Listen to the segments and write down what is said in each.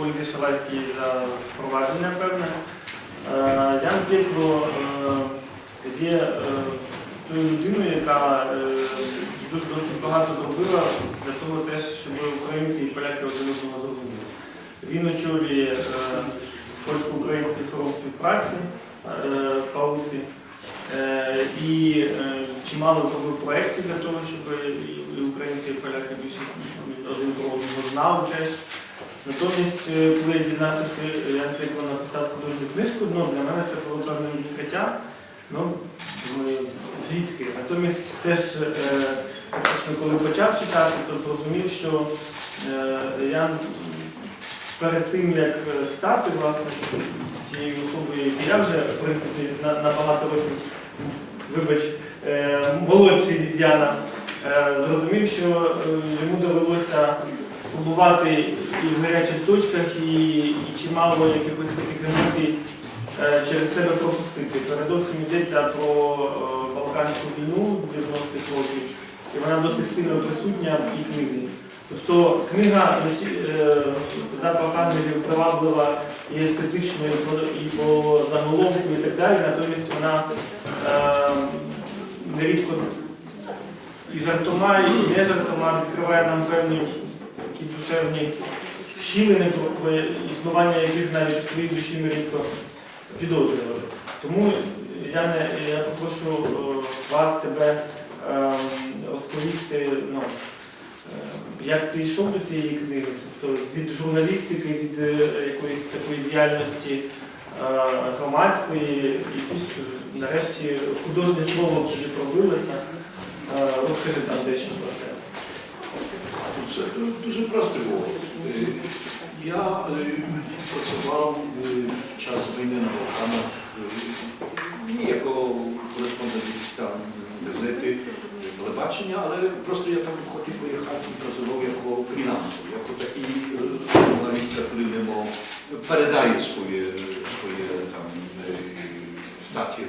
Ользі Шалацькій за впровадження певне. Е, Ян Пєтро е, є е, тою людиною, яка дуже досить багато зробила для того теж, щоб українці і поляки один одного зрозуміли. Він очолює польсько-український форум співпраці в Пауці. І чимало зробив проєктів для того, щоб і українці, і поляки більше один про одного знали теж. Натомість, е, коли я дізнався, що Ян Пекло написав художню книжку, ну, для мене це було певним відкриттям. Ну, звідки? Натомість теж, е, коли почав читати, то зрозумів, що е, Ян перед тим, як стати власне тією особою, я вже, в принципі, на, на багато років, вибач, молодший від Яна, зрозумів, що йому довелося побувати і в гарячих точках, і, і чимало якихось таких емоцій е, через себе пропустити. Передовсім йдеться про е, Балканську війну 90-х років, і вона досить сильно присутня в цій книзі. Тобто книга е, запах ангелів приваблива і естетично, і по, заголовку, і так далі, натомість вона е, нерідко і жартома, і не жартома відкриває нам певні такі душевні щілини, про існування яких навіть в своїй душі ми рідко підозрювали. Тому я, не, я попрошу е, вас, тебе ем, розповісти, ну, е, як ти йшов до цієї книги, тобто від журналістики, від е, якоїсь такої діяльності громадської, і тут нарешті художнє слово вже пробилося. Розкажи там дещо про це. Це дуже просто було. Е, Я е, працював в час війни на Балканах е, не як кореспондентіста газети, телебачення, але просто я там хотів поїхати і працював як фрілансер, як такий е, журналіст, який не мов передає своє, своє там е, статті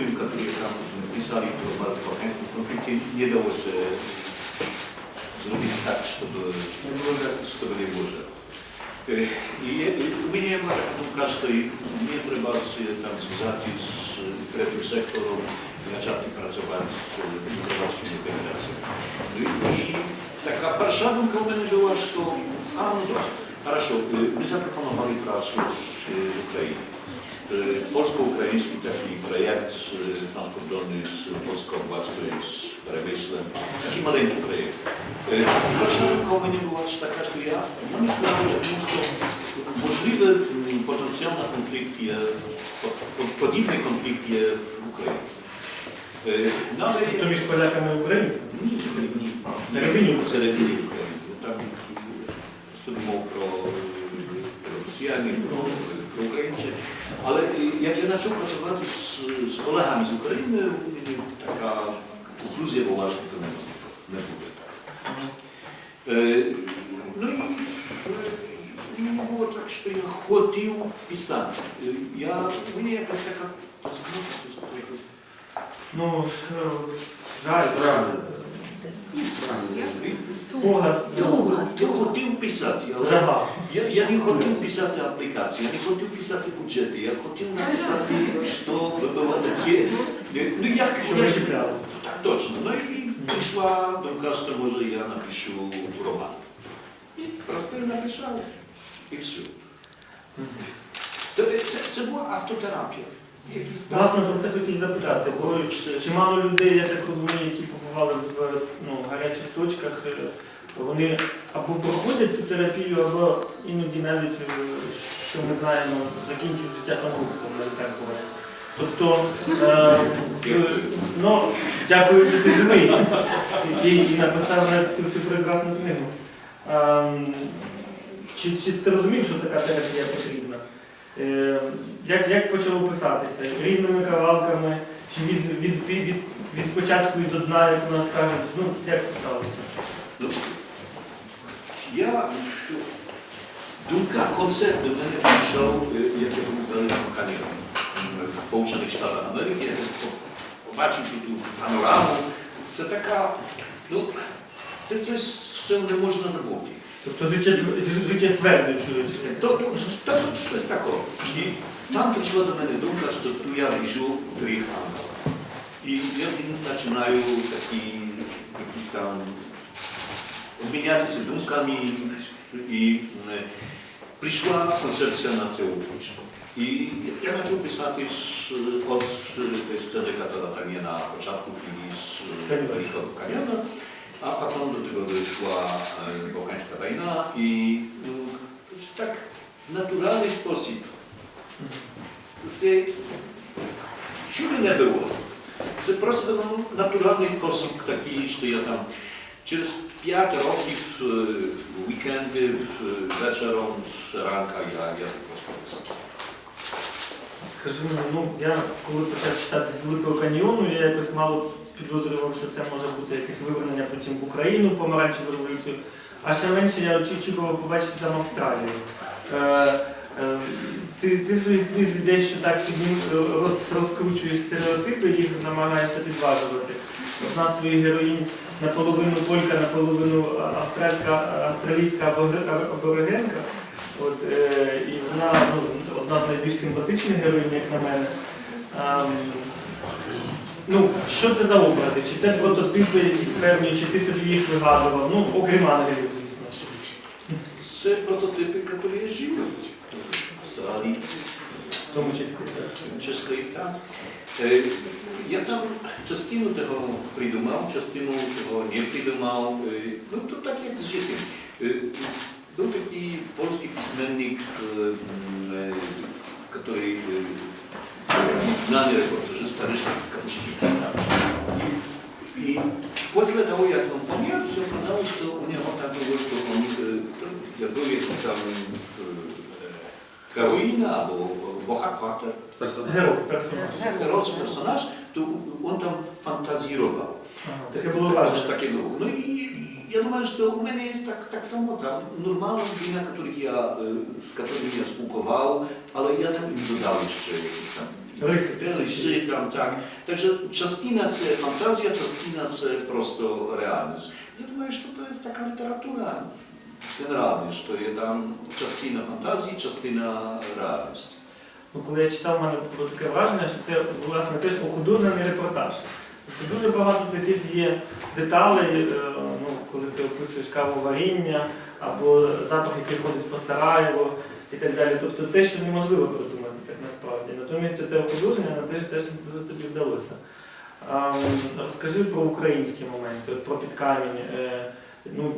żurnalistom, tym, którzy tam pisali o bałkańskim konflikcie, nie dało się zrobić tak, żeby, Не було жертв. żeby nie było żartów. Y, I je- i u mnie ma taką думка, що і мені треба się tam związać z tretім sektorem, zaczęli pracować z gромадськими організаціями. І така перша думка у мене була, що, а, ну так, хорошо, y, my zaproponowali pracę z y, Ukrainy. Polsko-ukraiński taki projekt tam poddany z polską władzą, z przemysłem, taki maleńki projekt. Dlaczego e, koło nie była aż taka, że ja myślę, że możliwy mm, potencjał na konflikt, e, podobny konflikt w Ukrainie. E, no ale... To między Polakami a Ukraińcami? Nie, nie. Serbini. Serbini Ukraińców. Tam studiował pro Rosjanie, pro Ale jak się zaczął pracować z, z kolegami z Ukrainy, mieli taka konkluzja była, że to nie było. No i nie było tak, że ja chodził pisać. Ja, u mnie jakaś taka... No, жаль, правда. Я хотів писати, але. Я, я не хотів писати аплікації, я не хотів писати бюджети, я хотів написати, що було таке. Ну як Що ви чіпляли. Так точно. Ну і прийшла думка, що може я напишу роман. І просто я написав. І все. Це, це, це була автотерапія. Власне, про це хотів запитати, бо чимало людей, я так розумію, які побували в ну, гарячих точках, е, вони або проходять цю терапію, або іноді навіть, е, що ми знаємо, закінчують життя самогубством, так буває. Тобто, е, ну, дякую, що ти живий і, і написав навіть цю, цю прекрасну книгу. Ем, чи, чи ти розумів, що така терапія потрібна? Е, як, як почало писатися? Різними кавалками, чи від, від, від, від, від початку і до дна, як у нас кажуть, ну, як писалося? Ну, я Думка, концепт до мене прийшов, е, як я був великим каніном в Сполучених Штатах Америки. Побачив ту панораму. Це така, ну, це щось, що не можна забути. Тобто життя, життя стверджує, чи То, то, то, то щось таке. І там прийшла до мене думка, що тут я вижу три ангела. І я з ним починаю такі, якісь там обмінятися думками. І е, прийшла концепція на цю книжку. І я почав писати з, от тієї сцени, яка там є на початку книги з Каніна. Великого Каньйона. A potem do tego doszła e, Bałkańska wojna i no, w tak naturalny sposób. To się чули не було. Це просто ну, натуральний спосіб такий, що я там через 5 років е, вікенди е, вечором з ранка я, я просто писав. Скажи мені, ну я коли почав читати з Великого каньйону, я якось мало підозрював, що це може бути якесь вивернення потім в Україну, помаранчеву революцію. А ще менше я очі- очікував побачити там Австралію. Е, е, ти, ти в своїх книзі дещо так під роз, розкручуєш стереотипи, їх намагаєшся підважувати. Одна з твоїх героїнь наполовину полька, наполовину австралійська, аборигенка. От, е, і вона ну, одна з найбільш симпатичних героїнь, як на мене. Ем, ну, що це за образи? Чи це прототипи якісь певні, чи ти собі їх вигадував? Ну, окрім ангелів, звісно. Це прототипи, які живуть в Австралії. В тому числі. так. Їх. Е, Я там частину того придумав, частину того не придумав. Е, Ну, то так як з життям. Е, Був такий польський письменник, е, е, який данный рекорд уже столичных конституций. И, и после того, как он помер, все казалось, что у него так было, что он торговец там Каролина, або Бохакватер. Герой, персонаж. Герой, персонаж, то он там фантазировал. Ага, таке було важко. Таке було. Ну і я думаю, що у мене є так, так само там нормальна людина, я, з якою я спілкував, але я там їм додав ще там tam Rysy. rysy tam, tak. Także частина це fantazja, частина це просто реальність. Я думаю, що to jest taka literatura generalnie, що є там частина фантазії, частина реальності. Ну, коли я читав, в мене було таке враження, що це власне теж ухудожений репортаж. Тобто дуже багато таких є деталей, е, ну, коли ти описуєш кавоваріння або запах, який ходить по Сараєву і так далі. Тобто те, що неможливо придумати так. Натомість це воно теж, теж дуже тобі вдалося. Розкажи про українські моменти, про підкамінь. Е, Ну,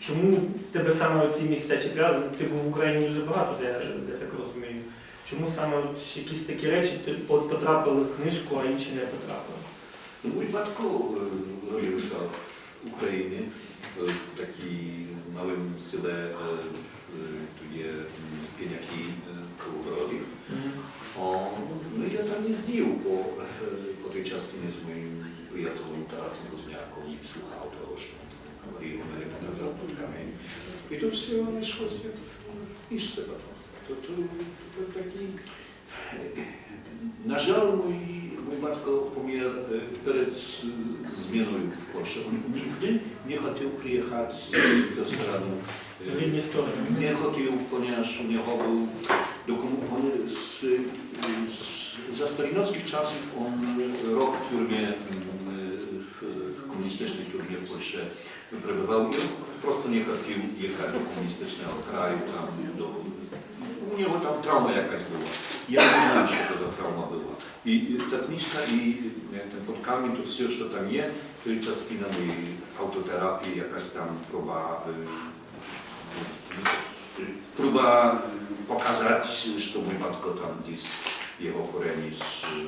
чому тебе саме ці місця чіпляли? Ну, Ти був в Україні дуже багато, я, я так розумію. Чому саме от якісь такі речі от потрапили в книжку, а інші не потрапили? No, mój batko e, rodził się w Ukrainie, e, w takim małym syle, e, No i ja tam nie zdjął, bo e, po tej czastinie z moim przyjaciół Tarasem Gozniaką i słuchał tego szczątku. I on rekomendował pod kamień. I to wszystko ona szło z w Iszce to, to, to taki... Na żal mój, mój matko pomier e, przed zmianą w Polsce. On nigdy nie chciał przyjechać do Stanów. Nie, nie chciał, ponieważ u niego był z, z, za stalinowskich czasów on rok mm, w firmie komunistycznej, który w Polsce wyprawował i prosto nie trafił jechać do komunistycznego kraju, tam do, u niego tam trauma jakaś była. Ja nie znam, co za trauma była. I ta kniżka i ten podkamień, to wszystko, co tam jest, to jest czas na mojej autoterapii, jakaś tam próba y, próba pokazać, że mój matko tam gdzieś jego korzeni z,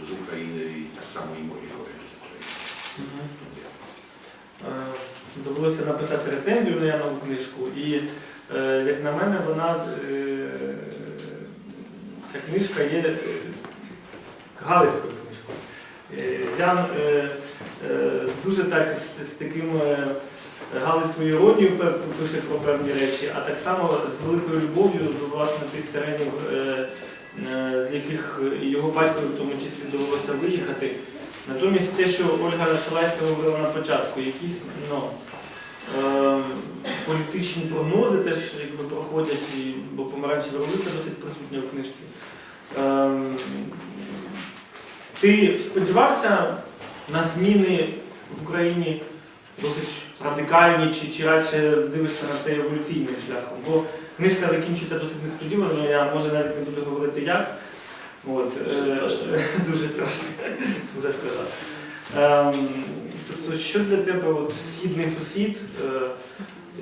z Ukrainy i tak samo i moje korzeni z Ukrainy. Е, Довелося написати рецензію на Янову книжку, і, як на мене, вона ця книжка є галицькою книжкою. Ян дуже так з, таким галицькою іронією пе- пише про певні речі, а так само з великою любов'ю до власне тих теренів, е, е, з яких його батькові в тому числі довелося виїхати. Натомість те, що Ольга Шалайська говорила на початку, якісь ну, е, політичні прогнози теж якби проходять, бо помаранчева революція досить присутня в книжці. Ем, ти сподівався на зміни в Україні досить радикальні, чи, чи радше дивишся на це еволюційним шляхом? Бо книжка закінчується досить несподівано, я може навіть не буду говорити як. От, Дуже е, страшно. вже сказав. Ем, тобто, що для тебе от, східний сусід? Е,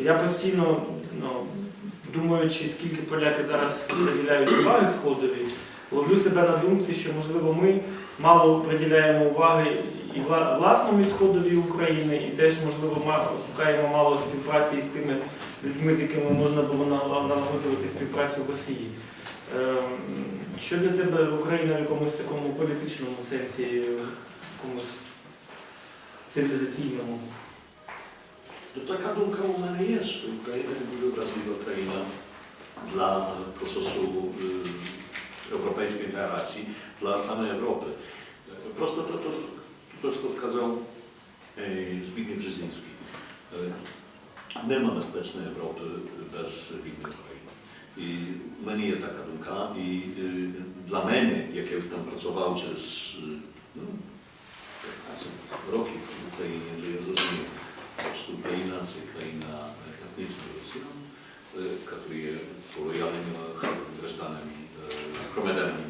я постійно, ну, думаючи, скільки поляки зараз приділяють уваги сходові, ловлю себе на думці, що можливо ми мало приділяємо уваги і вла- власному сходові України, і теж можливо шукаємо мало співпраці з тими людьми, з якими можна було налагоджувати співпрацю в Росії. Ем, Що для тебе Україна в якомусь такому політичному сенсі, в якомусь цивілізаційному? To taka думка u mnie jest. Ukraina jest дуже wrażliwa kraina dla procesu y, europejskiej integracji, dla samej Europy. Y, Prosto to, to, Toż to skazał e, Zbigniew Brzeziński. Nie mamy bezpiecznej Europy bez winnych Ukrainy. I no mnie jest taka dumka i e, dla mnie, jak ja już tam pracował przez e, no, 15 roki w Ukrainie, to ja zrozumiałem, po prostu kraina, kraina etniczna Rosjan, która jest polojalnym, resztanami, chromedami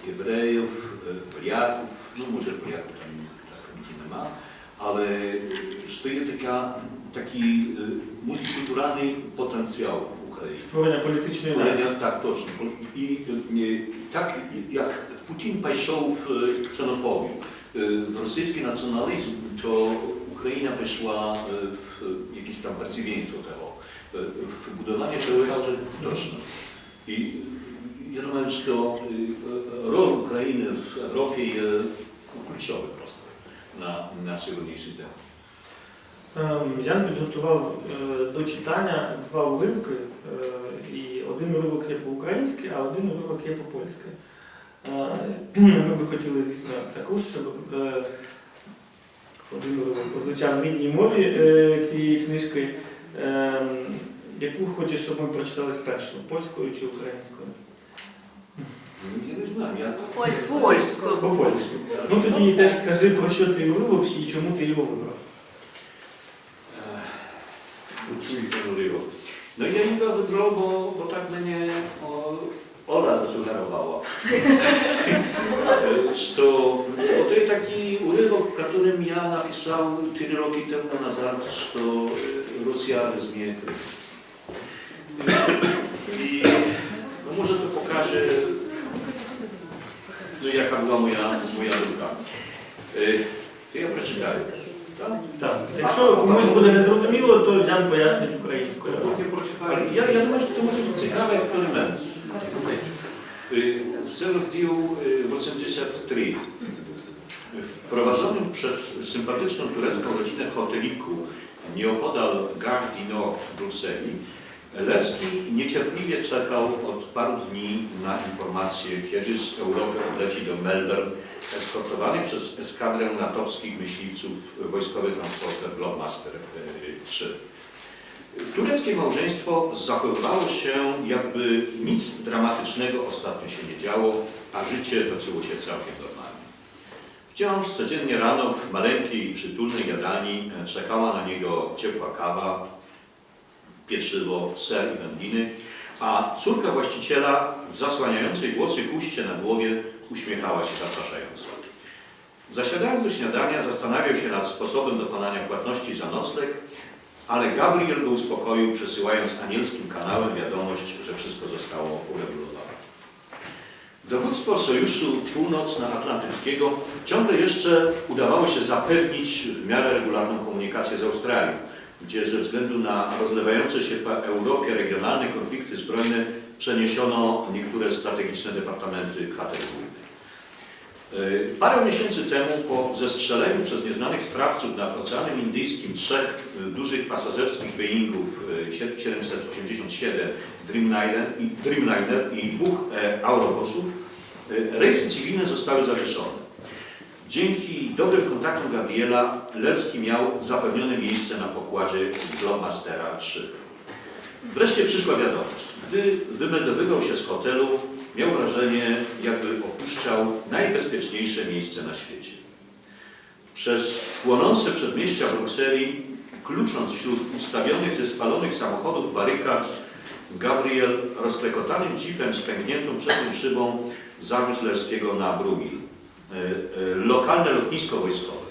татарів, євреїв, е, поляків, ну може поляків там так ніде нема, але е, що є така, такий е, мультикультуральний потенціал в Україні. Створення політичної нації. Stworzenia, tak, točno. I e, tak jak Putin пішов w ksenofobię, e, w rosyjski nacjonalizm, to Ukraina weszła e, w jakieś tam przeciwieństwo tego, e, w budowanie czegoś točno. I ja думаю, że e, rol Ukrainy w Europie jest kluczowy prosto na, na dzisiejszy. Ем, Я підготував е, до читання два уривки, е, і один уривок є по-українськи, а один уривок є по-польськи. Е, Ми би хотіли, звісно, також, щоб е, один уривок прозвучав в рідній мові е, цієї книжки. Ем, Яку хочеш, щоб ми прочитали спершу, польською чи українською? Ja nie znam, ja Польську. По-польську. Ну тоді теж скажи, про що цей уривок і чому ти його вибрав. Uczyli ten urywek. No i ja nie go wybrał, bo, bo tak mnie o, Ola zasugerowała. Że bo to jest taki urywek, którym ja napisał 4 roki temu nazad, że Rosja zmieni I no może to pokaże, no jaka była moja, moja droga. Y, To ja przeczytałem. Tak? Так. Якщо комусь буде незрозуміло, то Ян пояснить українською. Ale ja, ja думаю, że to może być ciekawy eksperyment. Y, Chcę rozdział y, w 83. Wprowadzonym przez sympatyczną turecką rodzinę w hoteliku nieopodal Gare du Nord w Brukseli, Lecki niecierpliwie czekał od paru dni na informację, kiedy z Europy odleci do Melbourne, eskortowany przez eskadrę natowskich myśliwców wojskowy transporter Globemaster y, 3. Tureckie małżeństwo zachowywało się, jakby nic dramatycznego ostatnio się nie działo, a życie toczyło się całkiem normalnie. Wciąż codziennie rano w maleńkiej przytulnej jadalni e, czekała na niego ciepła kawa, pieczywo, ser i wędliny, a córka właściciela w zasłaniającej włosy kuście na głowie uśmiechała się zapraszająco. Zasiadając do śniadania zastanawiał się nad sposobem dokonania płatności za nocleg, ale Gabriel go uspokoił, przesyłając anielskim kanałem wiadomość, że wszystko zostało uregulowane. Dowództwo Sojuszu Północnoatlantyckiego ciągle jeszcze udawało się zapewnić w miarę regularną komunikację z Australią, gdzie ze względu na rozlewające się po Europie regionalne konflikty zbrojne przeniesiono niektóre strategiczne departamenty kwater głównych. E, Parę miesięcy temu po zestrzeleniu przez nieznanych sprawców nad Oceanem Indyjskim trzech e, dużych pasażerskich Boeingów e, 787 Dreamliner i, Dreamliner i dwóch e, Aurobusów, e, rejsy cywilne zostały zawieszone. Dzięki dobrym kontaktom Gabriela Lerski miał zapewnione miejsce na pokładzie Globemastera 3. Wreszcie przyszła wiadomość. Gdy wymeldowywał się z hotelu, miał wrażenie, jakby opuszczał najbezpieczniejsze miejsce na świecie. Przez płonące przedmieścia Brukseli, klucząc wśród ustawionych ze spalonych samochodów barykad, Gabriel rozklekotanym jeepem z pękniętą przednią szybą zawiózł Lerskiego na Brumil, lokalne lotnisko wojskowe.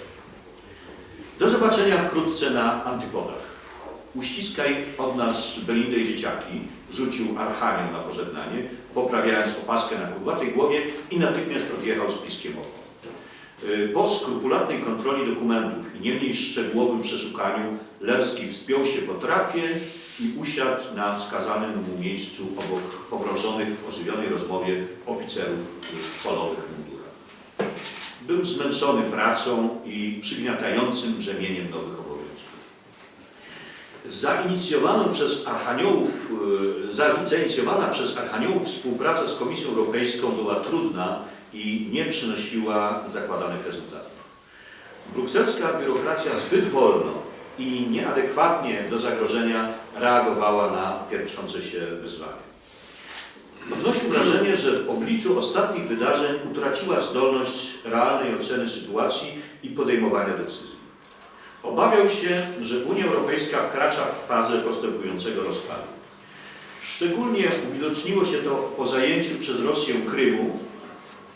Do zobaczenia wkrótce na antypodach. Uściskaj od nas Belindę i dzieciaki, rzucił Archanioł na pożegnanie, poprawiając opaskę na kudłatej głowie i natychmiast odjechał z piskiem oko. Y, Po skrupulatnej kontroli dokumentów i nie mniej szczegółowym przeszukaniu, Lerski wspiął się po trapie i usiadł na wskazanym mu miejscu obok pogrążonych w ożywionej rozmowie oficerów polowych mundurach. Był zmęczony pracą i przygniatającym brzemieniem nowych obowiązków. Zainicjowaną przez Archaniołów, e, za- zainicjowana przez Archaniołów współpraca z Komisją Europejską była trudna i nie przynosiła zakładanych rezultatów. Brukselska biurokracja zbyt wolno i nieadekwatnie do zagrożenia reagowała na piętrzące się wyzwania. Odnosił wrażenie, że w obliczu ostatnich wydarzeń utraciła zdolność realnej oceny sytuacji i podejmowania decyzji. Obawiał się, że Unia Europejska wkracza w fazę postępującego rozpadu. Szczególnie uwidoczniło się to po zajęciu przez Rosję Krymu,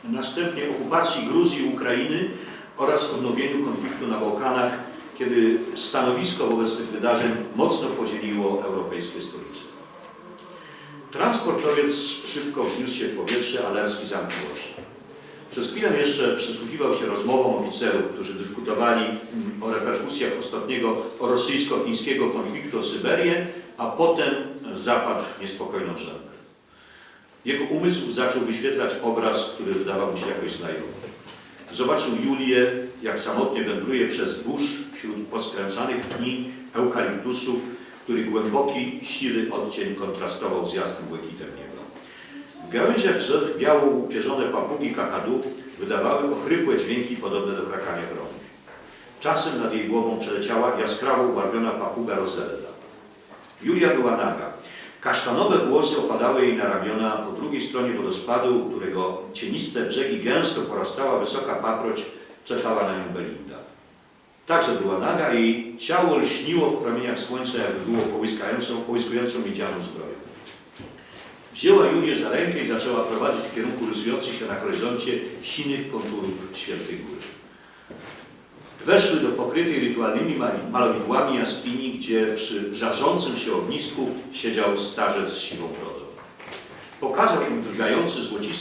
następnie okupacji Gruzji i Ukrainy oraz odnowieniu konfliktu na Bałkanach, kiedy stanowisko wobec tych wydarzeń mocno podzieliło europejskie stolice. Transportowiec szybko wzniósł się w powietrze, a Lerski zamknął oczy. Przez chwilę jeszcze przysłuchiwał się rozmowom oficerów, którzy dyskutowali o reperkusjach ostatniego rosyjsko-chińskiego konfliktu o Syberię, a potem zapadł w niespokojną żębę. Jego umysł zaczął wyświetlać obraz, który wydawał mu się jakoś znajomy. Zobaczył Julię, jak samotnie wędruje przez zbóż wśród poskręcanych dni eukaliptusów, których głęboki, siwy odcień kontrastował z jasnym błękitem nieba. W gałęziach drzew biało upierzone papugi kakadu wydawały ochrypłe dźwięki podobne do krakania gromu. Czasem nad jej głową przeleciała jaskrawo ubarwiona papuga Roselda. Julia była naga. Kasztanowe włosy opadały jej na ramiona po drugiej stronie wodospadu, którego cieniste brzegi gęsto porastała wysoka paproć, czekała na nią Belinda. Także była naga i ciało lśniło w promieniach słońca, jakby było połyskującą, połyskującą miedzianą zbroją. Wzięła Julię za rękę i zaczęła prowadzić w kierunku rysujących się na horyzoncie sinych konturów Świętej Góry. Weszły do pokrytej rytualnymi malowidłami jaskini, gdzie przy żarzącym się ognisku siedział starzec z siwą brodą. Pokazał im drgający złocisty